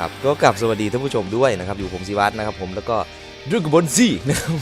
นะครับก็กลับสวัสดีท่านผู้ชมด้วยนะครับอยู่ผมศิวัตนะครับผมแล้วก็ดึกบนซี่นะครับ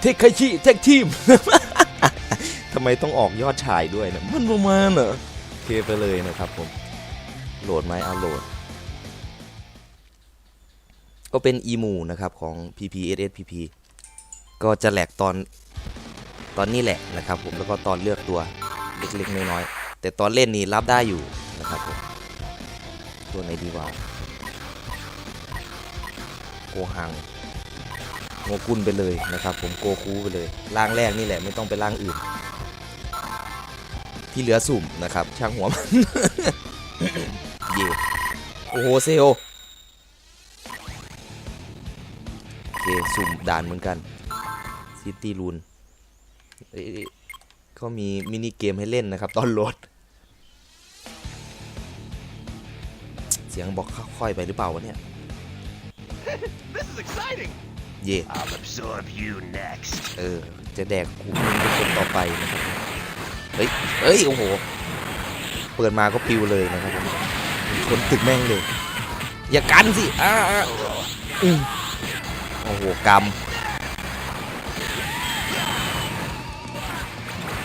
เทคไคชิเทคทีมทำไมต้องออกยอดชายด้วยนะมันประมาณเหรอโอเคไปเลยนะครับผมโหลดไหมเอาโหลด ก็เป็นอีมูนะครับของ PPSSPP ก็จะแหลกตอนตอนนี้แหละนะครับผมแล้วก็ตอนเลือกตัวเล็กๆน้อยๆแต่ตอนเล่นนี่รับได้อยู่นะครับผมตัวไหนดีวะ โกหังโงกุลไปเลยนะครับ ผมโกคูไปเลยร่างแรกนี่แหละไม่ต้องไปร่างอื่น ที่เหลือสุ่มนะครับ ช่างหัวมันเย่โอ้โหเซลโอเคสุ่มด่านเหมือนกันซิตี้รูนก็มีมินิเกมให้เล่นนะครับ ตอนโหลด เสียงบอกค่อยไปหรือเปล่าวะเนี่ย เย่ I'll absorb you next. เออ จะแดกกูมึงเป็นคนต่อไปนะครับ เฮ้ย เฮ้ย โอ้โห เปิดมาก็ปิวเลยนะครับผมคนตึกแม่งเลย อย่ากันสิ อ้าอ้าอืมโอ้โหกำ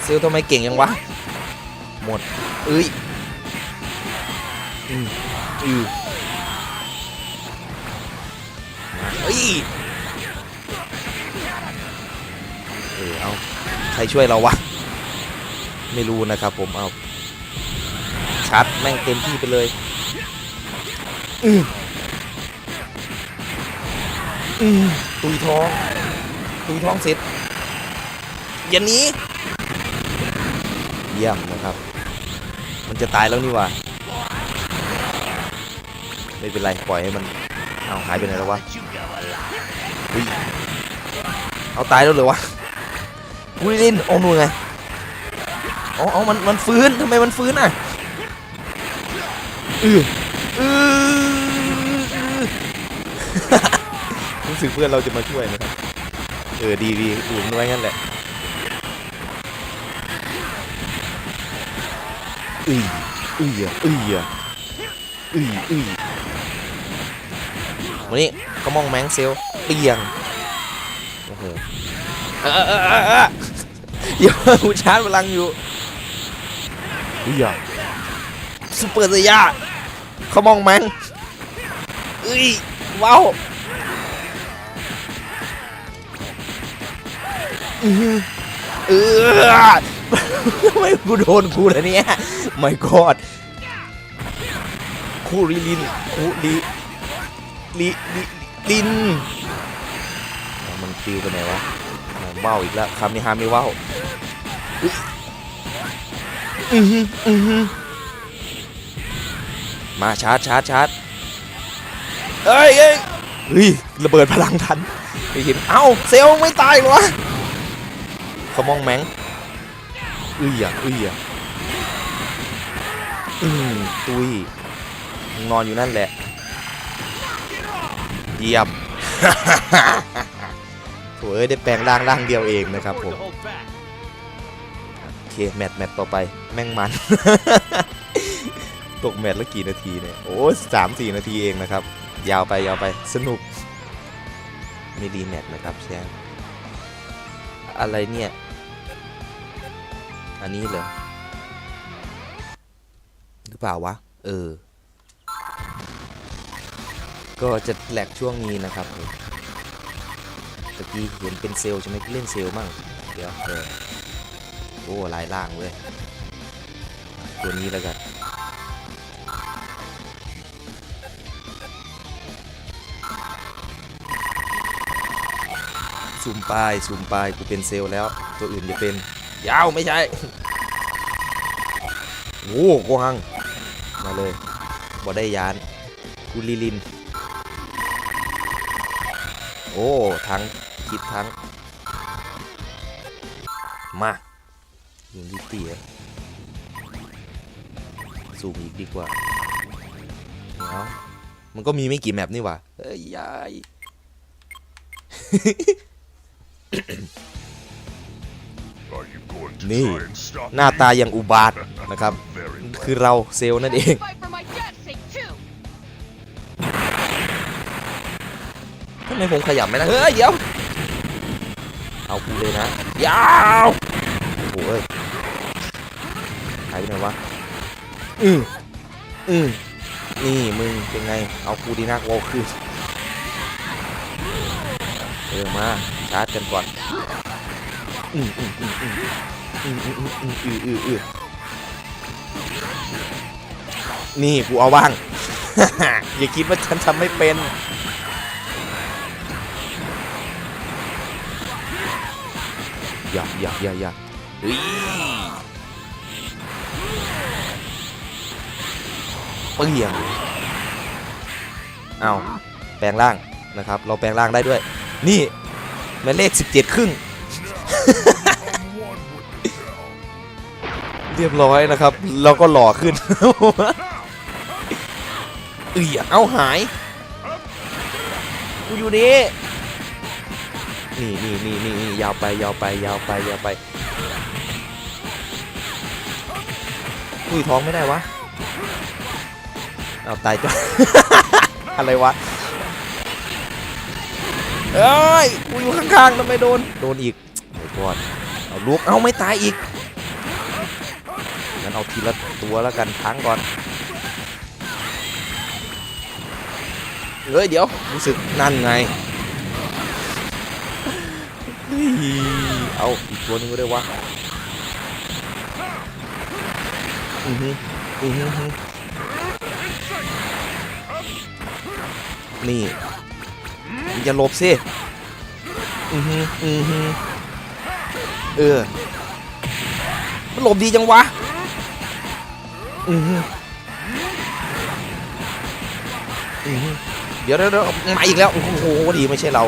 เซลลทำไมเก่งยังวะ หมด เอ้ย อืมอือ มาเอ้ยเออเอาใครช่วยเราวะ ไม่รู้นะครับผมเอาชัดแม่งเต็มที่ไปเลยอืออือตุยท้อง ตุยท้องเสร็จอย่านี้ เยี่ยมนะครับ มันจะตายแล้วนี่ว่าไม่เป็นไร ปล่อยให้มัน เอาหายไปไหนแล้ววะเอาตายแล้วเหรอวะกูลินโอ้นู่นไงอ๋ออ๋อมันมันฟื้นทำไมมันฟื้นอะอืออือรู้สึกเพื่อนเราจะมาช่วยนะครับเออดีดีดูมันไว้งั้นแหละอืออืออืออืออือ วันนี้ก็มองแมงเซลเปียงโอ้โหเออเออเออเออเดี๋ยวกูชาร์จพลังอยู่อุ้ยอะซุเปอร์เซียเขามองแมงเอ้ยว้าวเออทำไมกูโดนกูเลยเนี่ยไม่กอดคูริลินคูริ ลิลิลินอะมันฟิวไปไหนวะอะว่าวอีกแล้วคำนี้ห้ามไม่ว่าวอุ๊ยอือหืออือหือมาชาร์จชาร์จชาร์จเอ้ยเอ้ยเฮ้ยระเบิดพลังทันไปเห็นเอ้าเซลลไม่ตายเหรอวะเขามองแมงอุ้ยอะอุ้ยอะอืมตุยมึงนอนอยู่นั่นแหละ เยี่ยมโถเอ้ยได้แปลงร่างร่างเดียวเองนะครับผมโอเคแมตช์แมตช์ต่อไปแม่งมัน ตกแมตช์ละกี่นาทีเนี่ยโอ้สามสี่นาทีเองนะครับ ยาวไปยาวไปสนุกไม่รีแมตช์นะครับแชร์อะไรเนี่ย อันนี้เหรอหรือเปล่าวะ เออ ก็จะแหลกช่วงนี้นะครับผมตะกี้เห็นเป็นเซลใช่ไหมเล่นเซลมั่งเดี๋ยวเออโอ้ลายล่างเว้ยตัวนี้แล้วกันซูมปลายซูมปลายกูเป็นเซลแล้ว ตัวอื่นจะเป็น ยาวไม่ใช่โอ้โกหัง มาเลยบอได้ยานกูลิลิน โอ้ทั้งคิดทั้ง มายิงที่เตี๋ยซูมอีกดีกว่าเนาะมันก็มีไม่กี่แมปนี่ว่าเอ้ยยาย Are you going to Nee. try and stop หน้าตาอย่างอุบาทนะครับ คือเราเซลนั่นเอง ไม่ผมขยับไม่ได้เฮ้ยเดี๋ยว เอากูเลยนะ ยาวโอ้ยหายไปไหนวะ อืมอืมนี่มึงเป็นไง เอากูดีนักวอลคือเออมาชาร์จกันก่อน อืมอืมอืมอืมอืมอืมอืมอืมอืมอืมอืมนี่กูเอาบ้าง อย่าคิดว่าฉันทำไม่เป็น อย่าอย่าอย่าอย่าเฮ้ยเปี่ยงเอาแปลงร่างนะครับ เราแปลงร่างได้ด้วย นี่หมายเลข 17 ครึ่ง เรียบร้อยนะครับ เราก็หล่อขึ้นเอ้ยเอาหาย กูอยู่นี่ นี่นี่นี่นี่นี่ยาวไปยาวไปยาวไปยาวไปอุ้ยท้องไม่ได้วะเอาตายจ้ะอะไรวะเอ้ยกูอยู่ข้างๆทำไมโดน โดนอีกโอ้ยกอดเอาลูกเอาไม่ตายอีกงั้นเอาทีละตัวแล้วกันค้างก่อนเฮ้ยเดี๋ยวรู้สึกนั่นไง เอาอีกตัวหนึงก็ได้วะอือฮึอือฮึอือฮึนี่อย่าหลบสิอือฮึอือฮึเออมันหลบดีจังวะอือฮึอือฮึเดี๋ยวเดี๋ยวเดี๋ยวมาอีกแล้วโอ้โหดีไม่ใช่เรา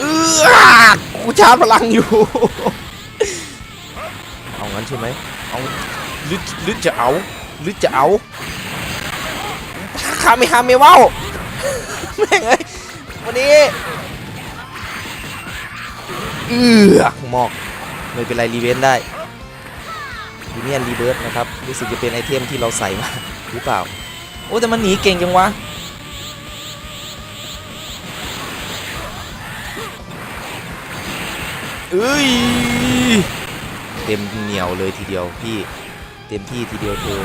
เออกูชาร์จพลังอยู่ เอางั้นใช่ไหมเอาหรือหรือจะเอาหรือจะเอาข้าไม่ห้าไม่เว้าแม่งเอ้ยวันนี้เอือหมอกไม่เป็นไรรีเวนได้ยูเนียนรีเบิร์ดนะครับรู้สึกจะเป็นไอเทมที่เราใส่มาหรือเปล่า โอ้แต่มันหนีเก่งจังวะ เอ้ยเต็มเหนียวเลยทีเดียวพี่เต็มที่ทีเดียวเธอ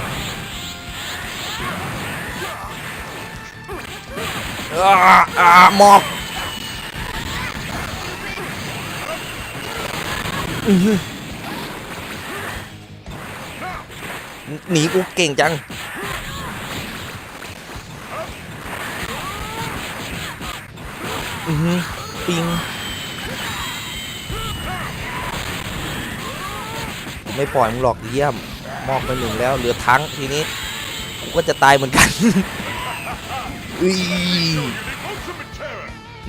อ่าอ่าหมอกอื้อหือหนีกูเก่งจังอือหือปิง ไม่ปล่อยมึงหรอกเยี่ยม มอกไปหนึ่งแล้วเหลือทั้งทีนี้กูก็จะตายเหมือนกันอุ้ย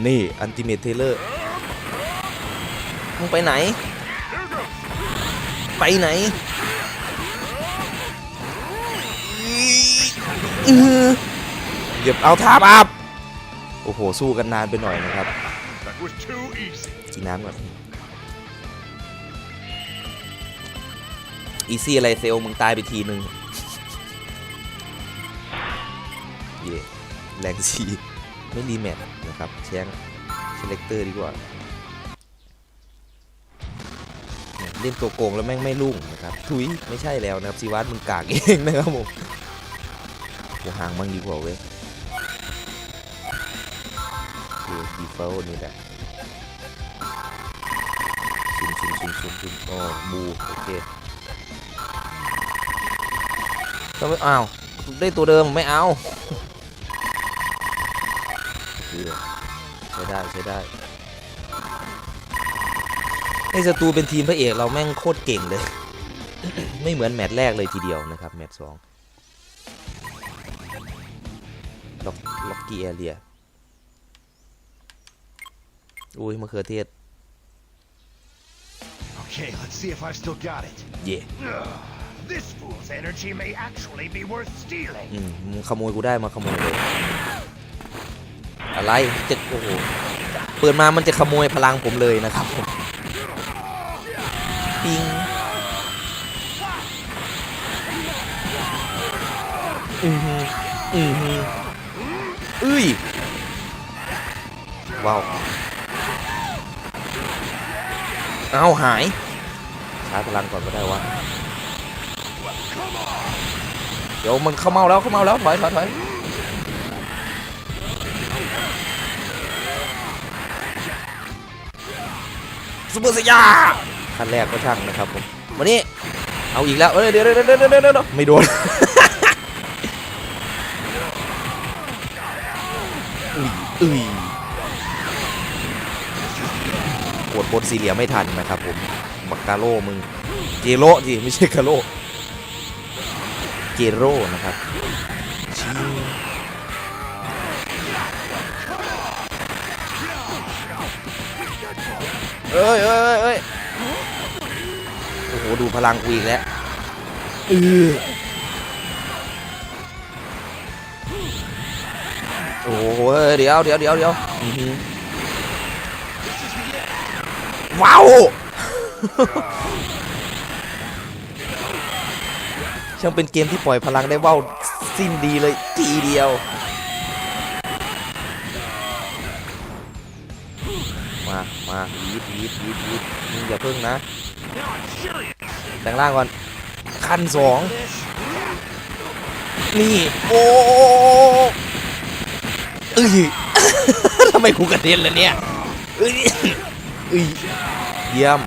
นี่อันติเมทเทเลอร์มึงไปไหน ไปไหนเหยียบเอาท่าอับโอ้โห สู้กันนานไปหน่อยนะครับกินน้ำก่อน อีซี่อะไรเซลมึงตายไปทีนึงเย่แรงชีไม่รีแมทนะครับแชงเซเลกเตอร์ดีกว่า เล่นตัวโกงแล้วแม่งไม่รุ่งนะครับ ทุยไม่ใช่แล้วนะครับซีวัตมึงกากเองนะครับผมกูห่างบ้างดีกว่าเว้ยคือดีเฟลนี่แหละซุ่มซุ่มซุ่มซุ่มซุ่มอ๋อบูโอเค ก็ไม่เอาได้ตัวเดิมไม่เอาคือใช้ได้ใช้ได้ให้ศัตรูเป็นทีมพระเอกเราแม่งโคตรเก่งเลย ไม่เหมือนแมตช์แรกเลยทีเดียวนะครับ แมตช์สองล็อกล็อกกี้แอเรียอุ้ยมะเขือเทศ Okay, let's see if I've still got it. เย่ Ugh, this fool's energy may actually be worth stealing. อืมมึงขโมยกูได้มาขโมยเลยอะไรจะโอ้โหเปิดมามันจะขโมยพลังผมเลยนะครับปิงอือหืออือหืออุ้ยว้าวเอาหายชาร์จพลังก่อนก็ได้วะเดี๋ยวมันเข้าเมาแล้วเข้าเมาแล้วถอยถอยถอยซูเปอร์สยาขั้นแรกก็ช่างนะครับผมวันนี้เอาอีกแล้วเอ้ยเดี๋ยวเดี๋ยวเดี๋ยวเดี๋ยวเดี๋ยวไม่โดนอุ้ยอุ้ยกดบนสี่เหลี่ยมไม่ทันนะครับผมบักกาโร่มึงเกโรสิไม่ใช่กาโร่ เกโร่นะครับเอ้ยเอ้ยเอ้ยโอ้โห ดูพลังกูอีกแล้วเออโอ้โหเดี๋ยวเดี๋ยวเดี๋ยวเดี๋ยวว้าว ช่างเป็นเกมที่ปล่อยพลังได้ว่าวสิ้นดีเลยทีเดียว มามายีดยีดยีดยีดมึงอย่าพึ่งนะ แต่งร่างก่อน ขั้นสองนี่ โอ้เอ้ยทำไมกูกระเด็นล่ะเนี่ยเอ้ยเอ้ยเยี่ยม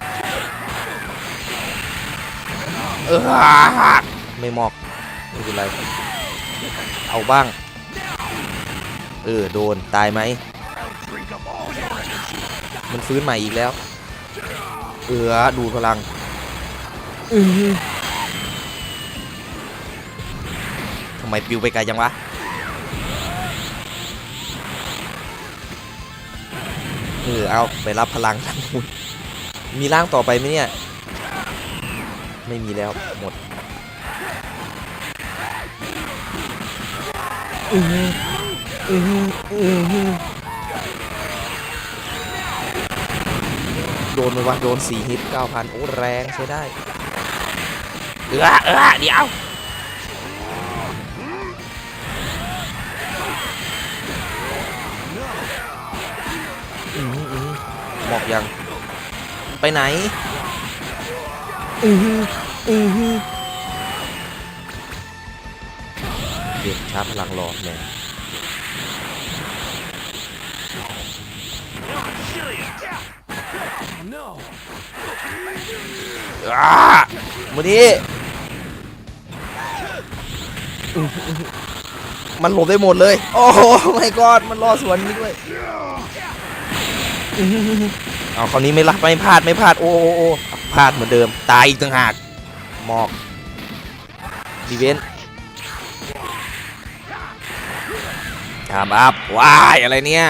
เออ ไม่มอกไม่เป็นไร เอาบ้าง เออ โดน ตายไหม Drink up all your energy. มันฟื้นใหม่อีกแล้ว เออ ดูพลังอื้อหือทำไมปิวไปไกลจังวะ เออ เอา ไปรับพลังทางนู้นมีร่างต่อไปไหมเนี่ย ไม่มีแล้ว หมด อือออือออืออโดนไหมวะโดนสี่ฮิตเก้าพันโอ้แรงใช้ได้ เออเออเดี๋ยวหมอกยัง ไปไหน อือหืออื ชาร์จพลังรอแม่มาดิอื้มันหลบได้หมดเลย โอ้โหไม่กอดมันรอสวนนี้ด้วยอ๋อหือเอาคราวนี้ไม่รับไม่พลาดไม่พลาด โอ้โอ้โอ้พลาดเหมือนเดิม ตายอีกต่างหากหมอกดีเวน ถามอัพว้ายอะไรเนี่ย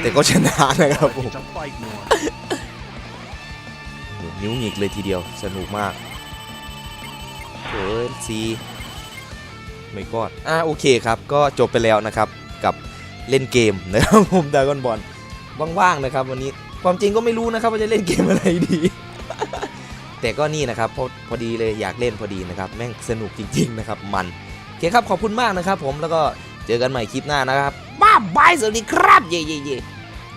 แต่ก็ชนะนะครับผมนิ้วหงิกเลยทีเดียวสนุกมากโอ้ยซีไม่กอดอะโอเคครับ ก็จบไปแล้วนะครับกับเล่นเกมนะครับผมดากอนบอลว่างๆนะครับ วันนี้ความจริงก็ไม่รู้นะครับว่าจะเล่นเกมอะไรดี แต่ก็นี่นะครับพอพอดีเลยอยากเล่นพอดีนะครับ แม่งสนุกจริง ๆ นะครับมัน เคครับขอบคุณมากนะครับผมแล้วก็เจอกันใหม่คลิปหน้านะครับบ้าบายสวัสดีครับเย่เย่เย่